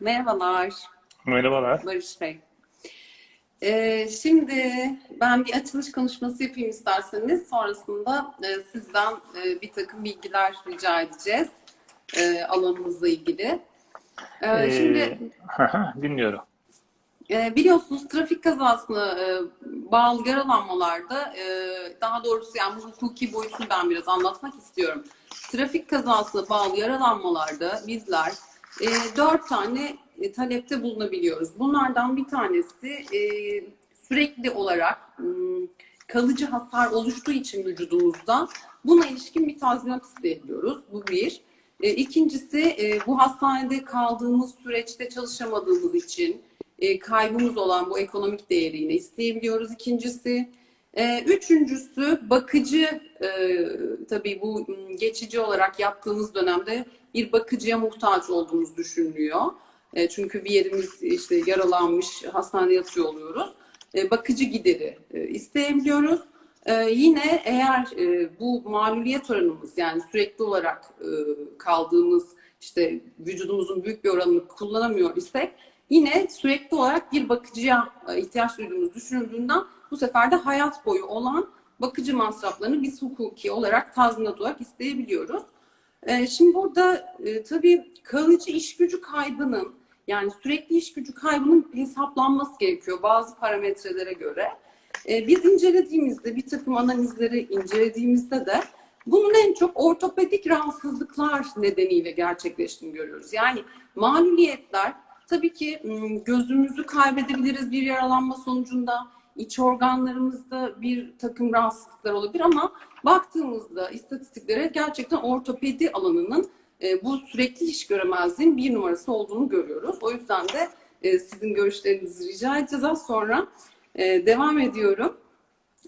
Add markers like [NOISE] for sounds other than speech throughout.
Merhabalar Merhabalar. Barış Bey. Ee, şimdi ben bir açılış konuşması yapayım isterseniz. Sonrasında e, sizden e, bir takım bilgiler rica edeceğiz e, alanımızla ilgili. Ee, Ee, şimdi [LAUGHS] dinliyorum. e, biliyorsunuz trafik kazasına e, bağlı yaralanmalarda e, daha doğrusu yani bu hukuki boyutunu ben biraz anlatmak istiyorum. Trafik kazasına bağlı yaralanmalarda bizler e, dört tane e, talepte bulunabiliyoruz. Bunlardan bir tanesi e, sürekli olarak m, kalıcı hasar oluştuğu için vücudumuzda buna ilişkin bir tazminat isteyebiliyoruz. Bu bir. E, ikincisi e, bu hastanede kaldığımız süreçte çalışamadığımız için e, kaybımız olan bu ekonomik değerini isteyebiliyoruz. İkincisi. E, üçüncüsü bakıcı e, tabii bu geçici olarak yaptığımız dönemde bir bakıcıya muhtaç olduğumuz düşünülüyor. E, çünkü bir yerimiz işte yaralanmış, hastanede yatıyor oluyoruz. E, bakıcı gideri e, isteyebiliyoruz. E, yine eğer e, bu mağluliyet oranımız yani sürekli olarak e, kaldığımız işte vücudumuzun büyük bir oranını kullanamıyor isek yine sürekli olarak bir bakıcıya e, ihtiyaç duyduğumuz düşünüldüğünden bu sefer de hayat boyu olan bakıcı masraflarını biz hukuki olarak tazminat olarak isteyebiliyoruz. E, Şimdi burada e, tabii kalıcı iş gücü kaybının yani sürekli iş gücü kaybının hesaplanması gerekiyor bazı parametrelere göre. E, Biz incelediğimizde bir takım analizleri incelediğimizde de bunun en çok ortopedik rahatsızlıklar nedeniyle gerçekleştiğini görüyoruz. Yani mağluliyetler tabii ki m, gözümüzü kaybedebiliriz bir yaralanma sonucunda iç organlarımızda bir takım rahatsızlıklar olabilir ama baktığımızda istatistiklere gerçekten ortopedi alanının e, bu sürekli iş göremezliğin bir numarası olduğunu görüyoruz. O yüzden de e, sizin görüşlerinizi rica edeceğiz. Az sonra e, devam ediyorum.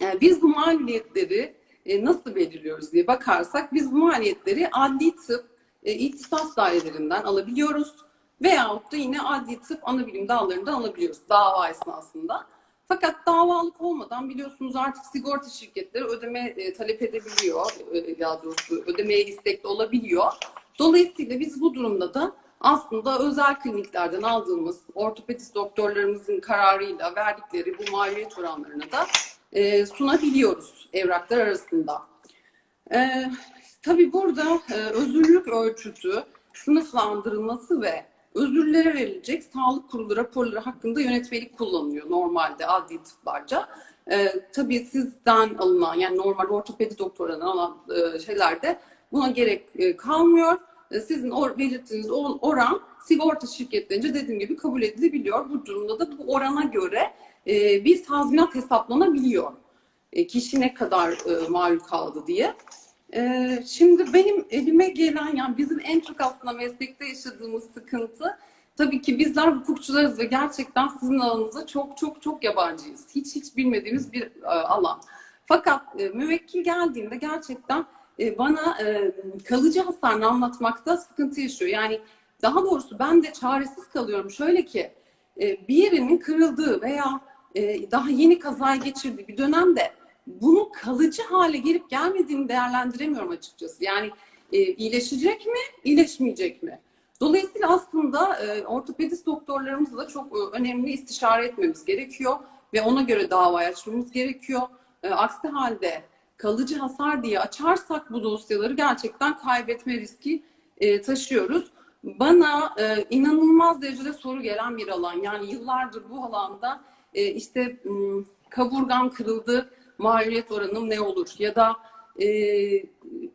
E, biz bu maliyetleri e, nasıl belirliyoruz diye bakarsak biz bu maliyetleri adli tıp e, ihtisas dairelerinden alabiliyoruz veyahut da yine adli tıp ana bilim dallarından alabiliyoruz dava esnasında. Fakat davalık olmadan biliyorsunuz artık sigorta şirketleri ödeme e, talep edebiliyor. E, daha doğrusu ödemeye istekli olabiliyor. Dolayısıyla biz bu durumda da aslında özel kliniklerden aldığımız ortopedist doktorlarımızın kararıyla verdikleri bu maliyet oranlarını da e, sunabiliyoruz evraklar arasında. E, tabii burada e, özürlük ölçütü, sınıflandırılması ve özürlere verilecek sağlık kurulu raporları hakkında yönetmelik kullanılıyor normalde adli tıplarca. E, tabii sizden alınan yani normal ortopedi doktorlarından alınan e, şeylerde buna gerek e, kalmıyor. E, sizin or, belirttiğiniz oran sigorta şirketlerince dediğim gibi kabul edilebiliyor. Bu durumda da bu orana göre e, bir tazminat hesaplanabiliyor. E, kişi ne kadar e, mal kaldı diye. Ee, şimdi benim elime gelen yani bizim en çok aslında meslekte yaşadığımız sıkıntı tabii ki bizler hukukçularız ve gerçekten sizin alanınıza çok çok çok yabancıyız. Hiç hiç bilmediğimiz bir e, alan. Fakat e, müvekkil geldiğinde gerçekten e, bana e, kalıcı hasarını anlatmakta sıkıntı yaşıyor. Yani daha doğrusu ben de çaresiz kalıyorum. Şöyle ki e, bir yerinin kırıldığı veya e, daha yeni kaza geçirdiği bir dönemde bunun kalıcı hale gelip gelmediğini değerlendiremiyorum açıkçası. Yani e, iyileşecek mi, iyileşmeyecek mi? Dolayısıyla aslında e, ortopedist doktorlarımızla çok e, önemli istişare etmemiz gerekiyor ve ona göre dava açmamız gerekiyor. E, aksi halde kalıcı hasar diye açarsak bu dosyaları gerçekten kaybetme riski e, taşıyoruz. Bana e, inanılmaz derecede soru gelen bir alan. Yani yıllardır bu alanda e, işte kaburgam kırıldı, maliyet oranım ne olur? Ya da e,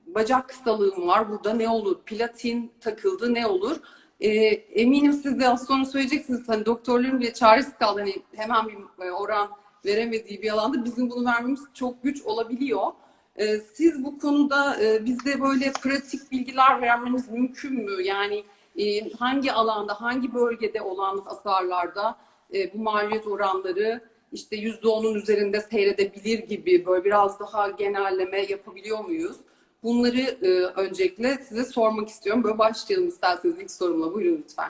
bacak kısalığım var burada ne olur? Platin takıldı ne olur? E, eminim siz de az sonra söyleyeceksiniz. Hani doktorların bile çaresiz kaldı. Hani hemen bir e, oran veremediği bir alanda bizim bunu vermemiz çok güç olabiliyor. E, siz bu konuda e, bize böyle pratik bilgiler vermeniz mümkün mü? Yani e, hangi alanda, hangi bölgede olan hasarlarda e, bu maliyet oranları işte yüzde onun üzerinde seyredebilir gibi böyle biraz daha genelleme yapabiliyor muyuz? Bunları e, öncelikle size sormak istiyorum. Böyle başlayalım isterseniz ilk sorumla. Buyurun lütfen.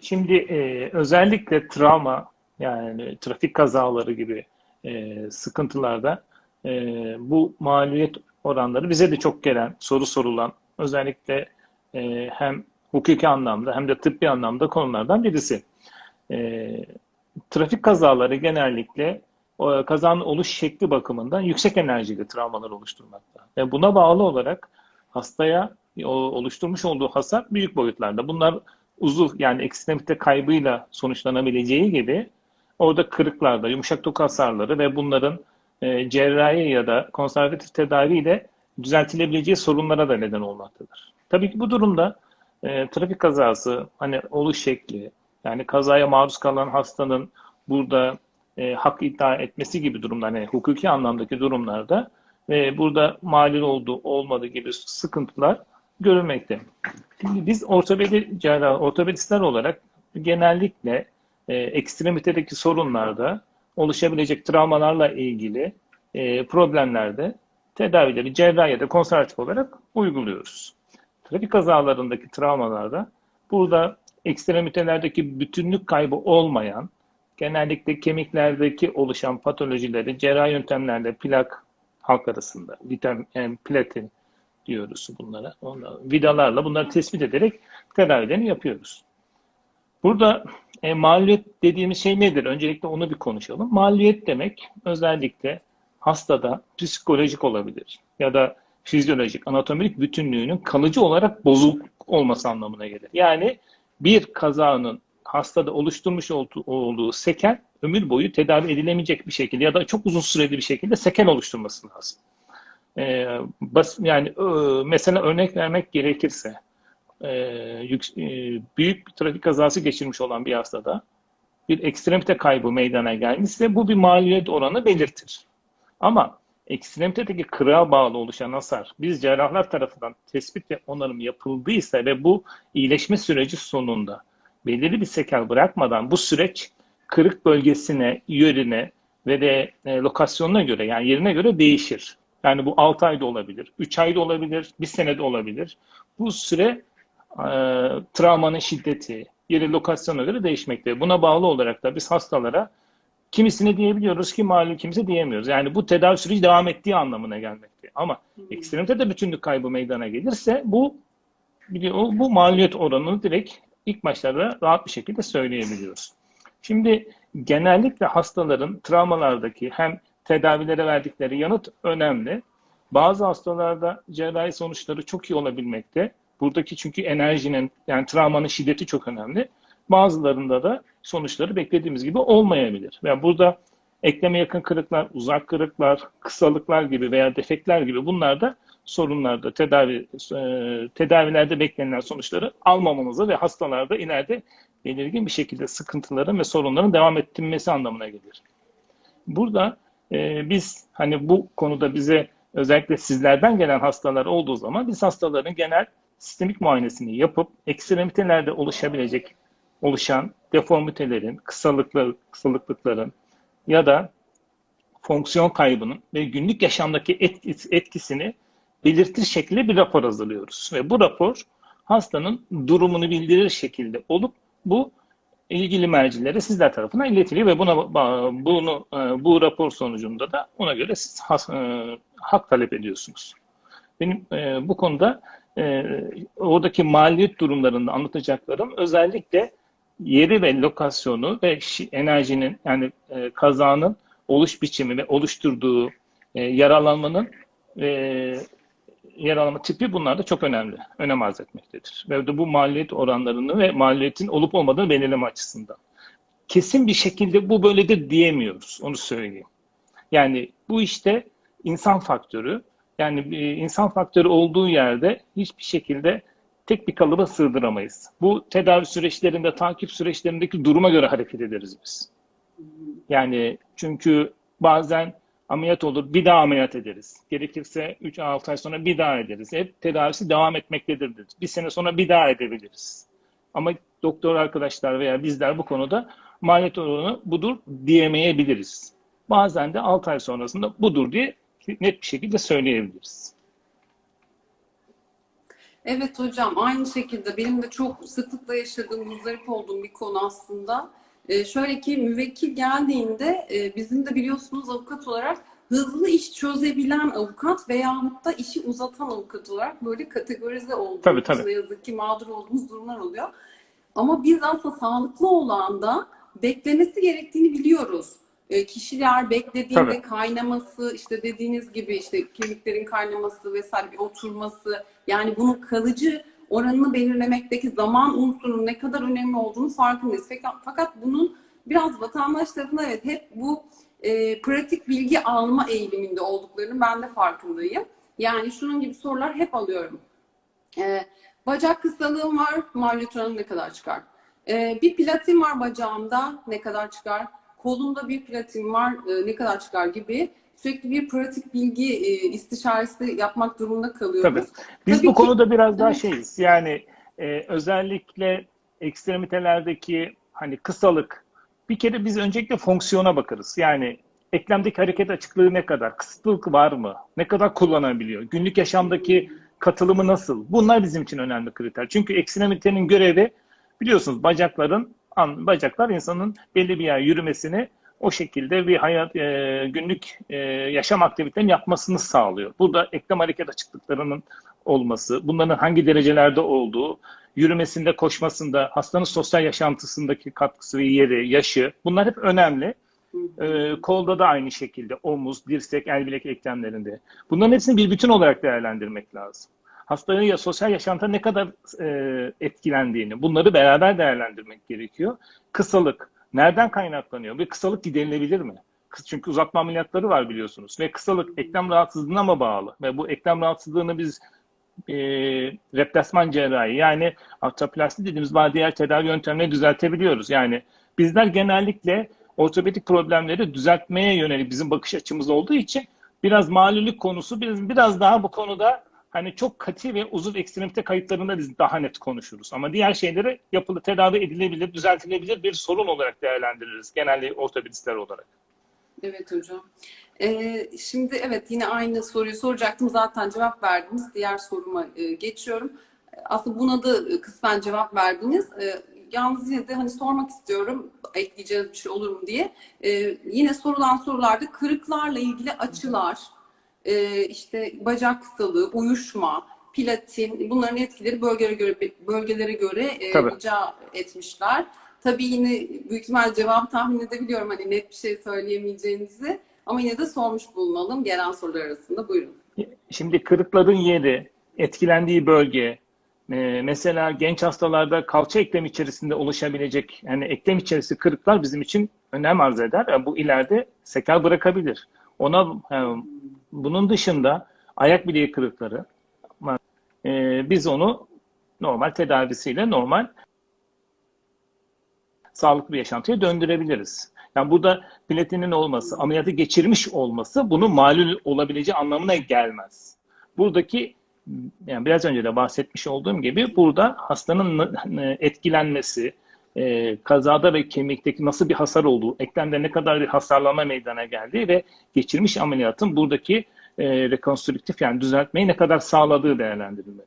Şimdi e, özellikle travma yani trafik kazaları gibi e, sıkıntılarda e, bu maliyet oranları bize de çok gelen soru sorulan özellikle e, hem hukuki anlamda hem de tıbbi anlamda konulardan birisi. E, trafik kazaları genellikle kazanın oluş şekli bakımından yüksek enerjili travmalar oluşturmakta. Ve buna bağlı olarak hastaya oluşturmuş olduğu hasar büyük boyutlarda. Bunlar uzuv yani ekstremite kaybıyla sonuçlanabileceği gibi orada kırıklarda, yumuşak doku hasarları ve bunların e, cerrahi ya da konservatif tedaviyle düzeltilebileceği sorunlara da neden olmaktadır. Tabii ki bu durumda e, trafik kazası, hani oluş şekli, yani kazaya maruz kalan hastanın burada e, hak iddia etmesi gibi durumlar, hani hukuki anlamdaki durumlarda e, burada malil olduğu olmadığı gibi sıkıntılar görülmekte. Şimdi biz ortopedi cerrah, ortopedistler olarak genellikle e, ekstremitedeki sorunlarda oluşabilecek travmalarla ilgili e, problemlerde tedavileri cerrahi ya da konservatif olarak uyguluyoruz. Trafik kazalarındaki travmalarda burada ekstremitelerdeki bütünlük kaybı olmayan, genellikle kemiklerdeki oluşan patolojileri cerrahi yöntemlerle plak halk arasında, vitamin, yani platin diyoruz bunlara. Ondan, vidalarla bunları tespit ederek tedavilerini yapıyoruz. Burada e, maliyet dediğimiz şey nedir? Öncelikle onu bir konuşalım. Maliyet demek özellikle hastada psikolojik olabilir ya da fizyolojik, anatomik bütünlüğünün kalıcı olarak bozuk olması anlamına gelir. Yani bir kazanın hastada oluşturmuş olduğu, sekel ömür boyu tedavi edilemeyecek bir şekilde ya da çok uzun süreli bir şekilde sekel oluşturması lazım. Ee, bas, yani e, mesela örnek vermek gerekirse e, yük, e, büyük bir trafik kazası geçirmiş olan bir hastada bir ekstremite kaybı meydana gelmişse bu bir maliyet oranı belirtir. Ama ekstremitedeki kırığa bağlı oluşan hasar biz cerrahlar tarafından tespit ve onarım yapıldıysa ve bu iyileşme süreci sonunda belirli bir sekel bırakmadan bu süreç kırık bölgesine, yörüne ve de e, lokasyonuna göre yani yerine göre değişir. Yani bu 6 ayda olabilir, 3 ayda olabilir, 1 senede olabilir. Bu süre e, travmanın şiddeti, yeri lokasyona göre değişmekte. Buna bağlı olarak da biz hastalara kimisini diyebiliyoruz ki malum kimse diyemiyoruz. Yani bu tedavi süreci devam ettiği anlamına gelmekte. Ama ekstremite de bütünlük kaybı meydana gelirse bu bu maliyet oranını direkt ilk başlarda rahat bir şekilde söyleyebiliyoruz. Şimdi genellikle hastaların travmalardaki hem tedavilere verdikleri yanıt önemli. Bazı hastalarda cerrahi sonuçları çok iyi olabilmekte. Buradaki çünkü enerjinin yani travmanın şiddeti çok önemli. Bazılarında da sonuçları beklediğimiz gibi olmayabilir. Yani burada ekleme yakın kırıklar, uzak kırıklar, kısalıklar gibi veya defekler gibi bunlar da sorunlarda, tedavi e, tedavilerde beklenilen sonuçları almamamızı ve hastalarda ileride belirgin bir şekilde sıkıntıların ve sorunların devam ettirilmesi anlamına gelir. Burada e, biz hani bu konuda bize özellikle sizlerden gelen hastalar olduğu zaman biz hastaların genel sistemik muayenesini yapıp ekstremitelerde oluşabilecek oluşan deformitelerin, kısalıklı, kısalıklıkların ya da fonksiyon kaybının ve günlük yaşamdaki etkisi, etkisini belirtir şekilde bir rapor hazırlıyoruz. Ve bu rapor hastanın durumunu bildirir şekilde olup bu ilgili mercilere sizler tarafından iletiliyor ve buna bunu bu rapor sonucunda da ona göre siz hak talep ediyorsunuz. Benim bu konuda oradaki maliyet durumlarında anlatacaklarım özellikle yeri ve lokasyonu ve enerjinin yani kazanın oluş biçimi ve oluşturduğu yaralanmanın yer alma tipi bunlar da çok önemli. Önem arz etmektedir. Ve de bu maliyet oranlarını ve maliyetin olup olmadığını belirleme açısından. Kesin bir şekilde bu böyledir diyemiyoruz. Onu söyleyeyim. Yani bu işte insan faktörü. Yani insan faktörü olduğu yerde hiçbir şekilde tek bir kalıba sığdıramayız. Bu tedavi süreçlerinde, takip süreçlerindeki duruma göre hareket ederiz biz. Yani çünkü bazen ameliyat olur, bir daha ameliyat ederiz. Gerekirse 3-6 ay sonra bir daha ederiz. Hep tedavisi devam etmektedir. Bir sene sonra bir daha edebiliriz. Ama doktor arkadaşlar veya bizler bu konuda maliyet oranı budur diyemeyebiliriz. Bazen de 6 ay sonrasında budur diye net bir şekilde söyleyebiliriz. Evet hocam aynı şekilde benim de çok sıklıkla yaşadığım, muzdarip olduğum bir konu aslında. Ee, şöyle ki müvekkil geldiğinde e, bizim de biliyorsunuz avukat olarak hızlı iş çözebilen avukat veyahut da işi uzatan avukat olarak böyle kategorize olduğumuz Tabii, tabii. ne yazık ki mağdur olduğumuz durumlar oluyor. Ama biz aslında sağlıklı olan da beklemesi gerektiğini biliyoruz. E, kişiler beklediğinde Tabii. kaynaması, işte dediğiniz gibi işte kemiklerin kaynaması vesaire bir oturması, yani bunun kalıcı oranını belirlemekteki zaman unsurunun ne kadar önemli olduğunu farkındayız. Fakat, bunun biraz vatandaş tarafından evet hep bu e, pratik bilgi alma eğiliminde olduklarının ben de farkındayım. Yani şunun gibi sorular hep alıyorum. E, bacak kısalığım var, malnutronum ne kadar çıkar? E, bir platin var bacağımda ne kadar çıkar? Kolumda bir platin var e, ne kadar çıkar gibi sürekli bir pratik bilgi e, istişaresi yapmak durumunda kalıyoruz. Tabii. Biz Tabii bu ki- konuda biraz daha Evet. şeyiz. Yani e, özellikle ekstremitelerdeki hani kısalık bir kere biz öncelikle fonksiyona bakarız. Yani eklemdeki hareket açıklığı ne kadar? Kısıtlık var mı? Ne kadar kullanabiliyor? Günlük yaşamdaki katılımı nasıl? Bunlar bizim için önemli kriter. Çünkü ekstremitenin görevi biliyorsunuz bacakların bacaklar insanın belli bir yer yürümesini o şekilde bir hayat e, günlük e, yaşam aktivitelerini yapmasını sağlıyor. Burada eklem hareket açıklıklarının olması, bunların hangi derecelerde olduğu, yürümesinde, koşmasında, hastanın sosyal yaşantısındaki katkısı ve yeri, yaşı bunlar hep önemli. Ee, kolda da aynı şekilde omuz, dirsek, el bilek eklemlerinde. Bunların hepsini bir bütün olarak değerlendirmek lazım. Hastanın ya sosyal yaşantıda ne kadar e, etkilendiğini, bunları beraber değerlendirmek gerekiyor. Kısalık, nereden kaynaklanıyor? Bir kısalık giderilebilir mi? Çünkü uzatma ameliyatları var biliyorsunuz. Ve kısalık eklem rahatsızlığına mı bağlı? Ve bu eklem rahatsızlığını biz e, replasman cerrahi yani artroplasti dediğimiz bazı diğer tedavi yöntemleri düzeltebiliyoruz. Yani bizler genellikle ortopedik problemleri düzeltmeye yönelik bizim bakış açımız olduğu için biraz malulük konusu biraz, biraz daha bu konuda hani çok katı ve uzun ekstremite kayıtlarında biz daha net konuşuruz. Ama diğer şeyleri yapılı tedavi edilebilir, düzeltilebilir bir sorun olarak değerlendiririz genelde ortopedistler olarak. Evet hocam. Ee, şimdi evet yine aynı soruyu soracaktım. Zaten cevap verdiniz. Diğer soruma e, geçiyorum. Aslında buna da e, kısmen cevap verdiniz. E, yalnız yine de hani sormak istiyorum ekleyeceğiniz bir şey olur mu diye. E, yine sorulan sorularda kırıklarla ilgili açılar, e, işte bacak kısalığı, uyuşma, platin bunların etkileri bölgelere göre bölgelere göre e, Tabii. rica etmişler. Tabii yine büyük ihtimal cevabı tahmin edebiliyorum hani net bir şey söyleyemeyeceğinizi. Ama yine de sormuş bulunalım gelen sorular arasında. Buyurun. Şimdi kırıkların yeri, etkilendiği bölge, e, mesela genç hastalarda kalça eklem içerisinde oluşabilecek, yani eklem içerisi kırıklar bizim için önem arz eder. Yani bu ileride sekel bırakabilir. Ona bunun dışında ayak bileği kırıkları, e, biz onu normal tedavisiyle normal sağlıklı bir yaşantıya döndürebiliriz. Yani burada platinin olması, ameliyatı geçirmiş olması bunun malul olabileceği anlamına gelmez. Buradaki yani biraz önce de bahsetmiş olduğum gibi burada hastanın etkilenmesi, e, kazada ve kemikteki nasıl bir hasar olduğu, eklemde ne kadar bir hasarlanma meydana geldiği ve geçirmiş ameliyatın buradaki e, rekonstrüktif yani düzeltmeyi ne kadar sağladığı değerlendirilmeli.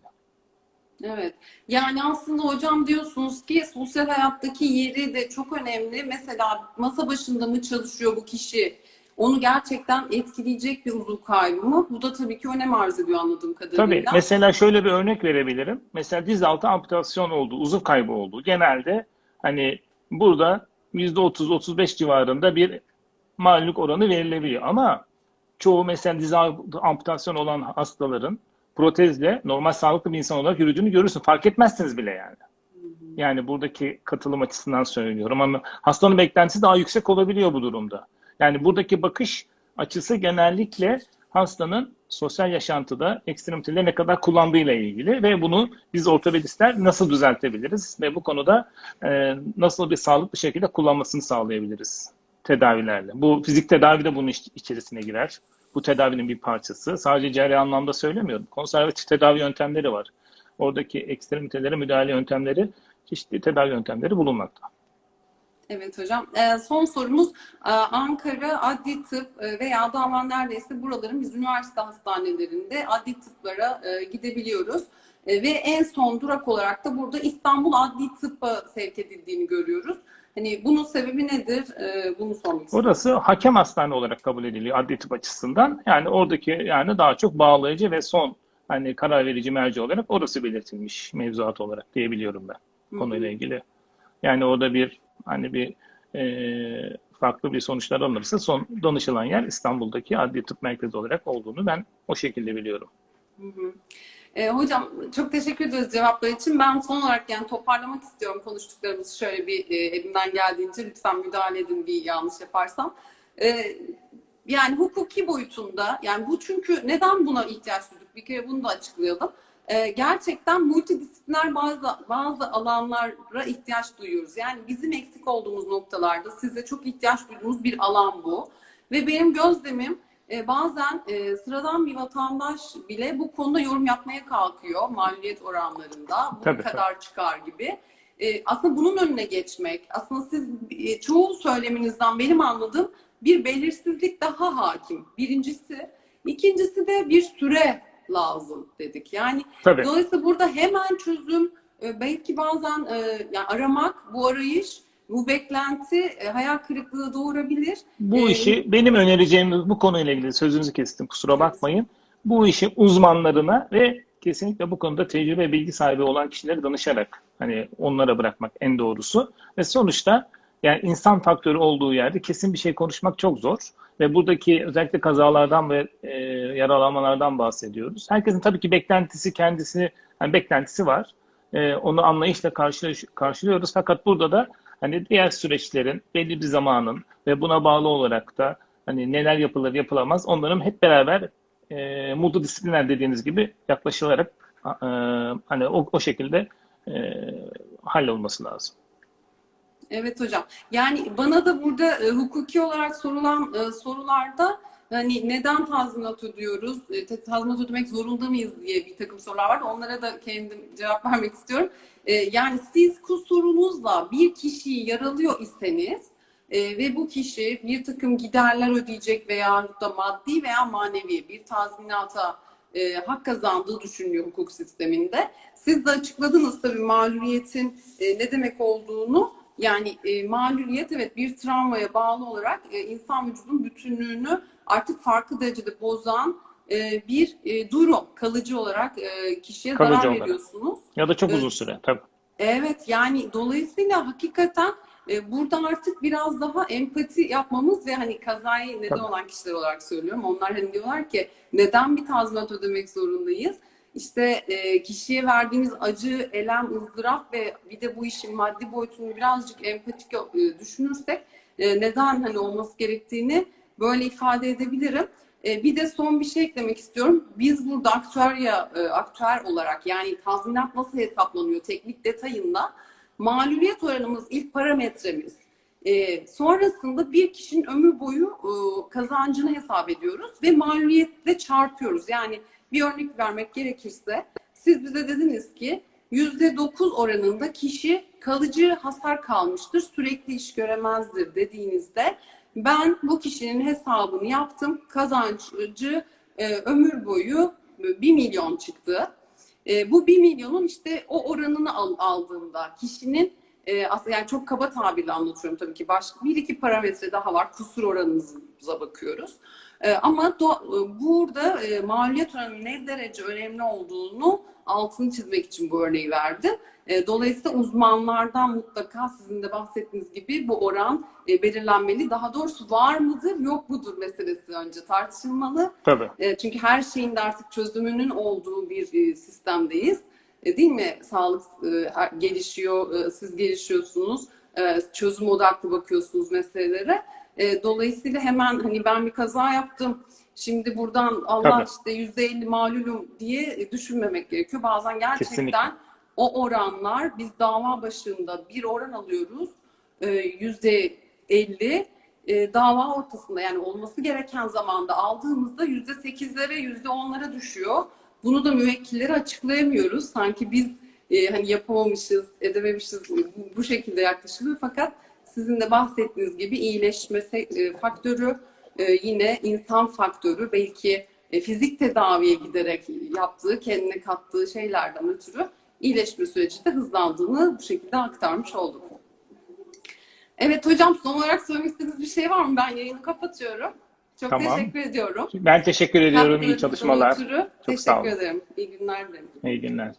Evet. Yani aslında hocam diyorsunuz ki sosyal hayattaki yeri de çok önemli. Mesela masa başında mı çalışıyor bu kişi? Onu gerçekten etkileyecek bir uzuv kaybı mı? Bu da tabii ki önem arz ediyor anladığım kadarıyla. Tabii. Mesela şöyle bir örnek verebilirim. Mesela diz altı amputasyon oldu, uzuv kaybı oldu. Genelde hani burada %30-35 civarında bir maluluk oranı verilebiliyor. Ama çoğu mesela diz amputasyon olan hastaların protezle normal sağlıklı bir insan olarak yürüdüğünü görürsün. Fark etmezsiniz bile yani. Yani buradaki katılım açısından söylüyorum ama hastanın beklentisi daha yüksek olabiliyor bu durumda. Yani buradaki bakış açısı genellikle hastanın sosyal yaşantıda ekstremiteleri ne kadar kullandığıyla ilgili ve bunu biz ortopedistler nasıl düzeltebiliriz ve bu konuda e, nasıl bir sağlıklı şekilde kullanmasını sağlayabiliriz tedavilerle. Bu fizik tedavi de bunun iç- içerisine girer. Bu tedavinin bir parçası. Sadece cerrahi anlamda söylemiyorum. Konservatif tedavi yöntemleri var. Oradaki ekstremitelere müdahale yöntemleri, çeşitli tedavi yöntemleri bulunmakta. Evet hocam. Ee, son sorumuz Ee, Ankara Adli Tıp e, veya da aman neredeyse buraların biz üniversite hastanelerinde adli tıplara e, gidebiliyoruz. E, ve en son durak olarak da burada İstanbul Adli Tıbb'a sevk edildiğini görüyoruz. Hani bunun sebebi nedir? E, bunu sormak istiyorum. Orası hakem hastane olarak kabul ediliyor adli tıp açısından. Yani oradaki yani daha çok bağlayıcı ve son hani karar verici merci olarak orası belirtilmiş mevzuat olarak diyebiliyorum ben konuyla ilgili. Yani orada bir hani bir e, farklı bir sonuçlar alınırsa son danışılan yer İstanbul'daki adli tıp merkezi olarak olduğunu ben o şekilde biliyorum. Hı hı. E, hocam çok teşekkür ederiz cevaplar için. Ben son olarak yani toparlamak istiyorum konuştuklarımızı şöyle bir e, elimden geldiğince lütfen müdahale edin bir yanlış yaparsam. E, yani hukuki boyutunda yani bu çünkü neden buna ihtiyaç duyduk? Bir kere bunu da açıklayalım. E, gerçekten multidisipliner bazı bazı alanlara ihtiyaç duyuyoruz. Yani bizim eksik olduğumuz noktalarda size çok ihtiyaç duyduğumuz bir alan bu. Ve benim gözlemim e, bazen e, sıradan bir vatandaş bile bu konuda yorum yapmaya kalkıyor maliyet oranlarında. Bu Tabii, kadar çıkar gibi. E, aslında bunun önüne geçmek, aslında siz e, çoğu söyleminizden benim anladığım bir belirsizlik daha hakim. Birincisi. İkincisi de bir süre lazım dedik. Yani Tabii. dolayısıyla burada hemen çözüm e, belki bazen e, yani aramak, bu arayış, bu beklenti e, hayal kırıklığı doğurabilir. Bu işi benim önereceğim bu konuyla ilgili sözünüzü kestim kusura bakmayın. Bu işi uzmanlarına ve kesinlikle bu konuda tecrübe bilgi sahibi olan kişilere danışarak hani onlara bırakmak en doğrusu. Ve sonuçta yani insan faktörü olduğu yerde kesin bir şey konuşmak çok zor. Ve buradaki özellikle kazalardan ve e, yaralanmalardan bahsediyoruz. Herkesin tabii ki beklentisi kendisi, yani beklentisi var. E, onu anlayışla karşı, karşılıyoruz. Fakat burada da hani diğer süreçlerin belli bir zamanın ve buna bağlı olarak da hani neler yapılır yapılamaz onların hep beraber e, multidisipliner dediğiniz gibi yaklaşılarak e, hani o, o şekilde e, hallolması lazım. Evet hocam. Yani bana da burada e, hukuki olarak sorulan e, sorularda hani neden tazminat ödüyoruz, e, tazminat ödemek zorunda mıyız diye bir takım sorular vardı. Onlara da kendim cevap [LAUGHS] vermek istiyorum. E, yani siz kusurunuzla bir kişiyi yaralıyor iseniz e, ve bu kişi bir takım giderler ödeyecek veya da maddi veya manevi bir tazminata e, hak kazandığı düşünülüyor hukuk sisteminde. Siz de açıkladınız tabii mağduriyetin e, ne demek olduğunu. Yani e, mağduriyet evet bir travmaya bağlı olarak e, insan vücudunun bütünlüğünü artık farklı derecede bozan e, bir e, durum. Kalıcı olarak e, kişiye Kalıcı zarar olarak. veriyorsunuz. Ya da çok uzun süre tabii. Evet yani dolayısıyla hakikaten e, burada artık biraz daha empati yapmamız ve hani kazayı neden Tabii. olan kişiler olarak söylüyorum. Onlar hani diyorlar ki neden bir tazminat ödemek zorundayız? İşte e, kişiye verdiğimiz acı, elem, ızdırap ve bir de bu işin maddi boyutunu birazcık empatik e, düşünürsek e, neden hani olması gerektiğini böyle ifade edebilirim. E, bir de son bir şey eklemek istiyorum. Biz burada aktüerya, e, aktüer olarak yani tazminat nasıl hesaplanıyor teknik detayında mağluliyet oranımız ilk parametremiz. E, sonrasında bir kişinin ömür boyu e, kazancını hesap ediyoruz ve mağluliyetle çarpıyoruz. Yani bir örnek vermek gerekirse siz bize dediniz ki %9 oranında kişi kalıcı hasar kalmıştır, sürekli iş göremezdir dediğinizde ben bu kişinin hesabını yaptım. Kazancı e, ömür boyu 1 milyon çıktı. E, bu 1 milyonun işte o oranını al, aldığında kişinin e, aslında yani çok kaba tabirle anlatıyorum tabii ki. Başka bir iki parametre daha var. Kusur oranınıza bakıyoruz. E, ama do- e, burada e, maliyet oranının ne derece önemli olduğunu altını çizmek için bu örneği verdim. E, dolayısıyla uzmanlardan mutlaka sizin de bahsettiğiniz gibi bu oran e, belirlenmeli. Daha doğrusu var mıdır yok mudur meselesi önce tartışılmalı. Tabii. E, çünkü her şeyin de artık çözümünün olduğu bir e, sistemdeyiz. E, değil mi? Sağlık e, gelişiyor, e, siz gelişiyorsunuz, çözüm odaklı bakıyorsunuz meselelere. Dolayısıyla hemen hani ben bir kaza yaptım, şimdi buradan Allah Tabii. işte yüzde elli malulum diye düşünmemek gerekiyor. Bazen gerçekten Kesinlikle. o oranlar biz dava başında bir oran alıyoruz yüzde elli e, dava ortasında yani olması gereken zamanda aldığımızda yüzde sekizlere yüzde onlara düşüyor. Bunu da müvekkilleri açıklayamıyoruz. Sanki biz e, hani yapamamışız, edememişiz bu, bu şekilde yaklaşılıyor. Fakat sizin de bahsettiğiniz gibi iyileşme e, faktörü e, yine insan faktörü belki e, fizik tedaviye giderek yaptığı, kendine kattığı şeylerden ötürü iyileşme süreci de hızlandığını bu şekilde aktarmış olduk. Evet hocam son olarak söylemek istediğiniz bir şey var mı? Ben yayını kapatıyorum. Çok Tamam. teşekkür ediyorum. Ben teşekkür ediyorum. İyi Katkılarınızdan çalışmalar. Çok sağ teşekkür olun. ederim. İyi günler dilerim. İyi günler.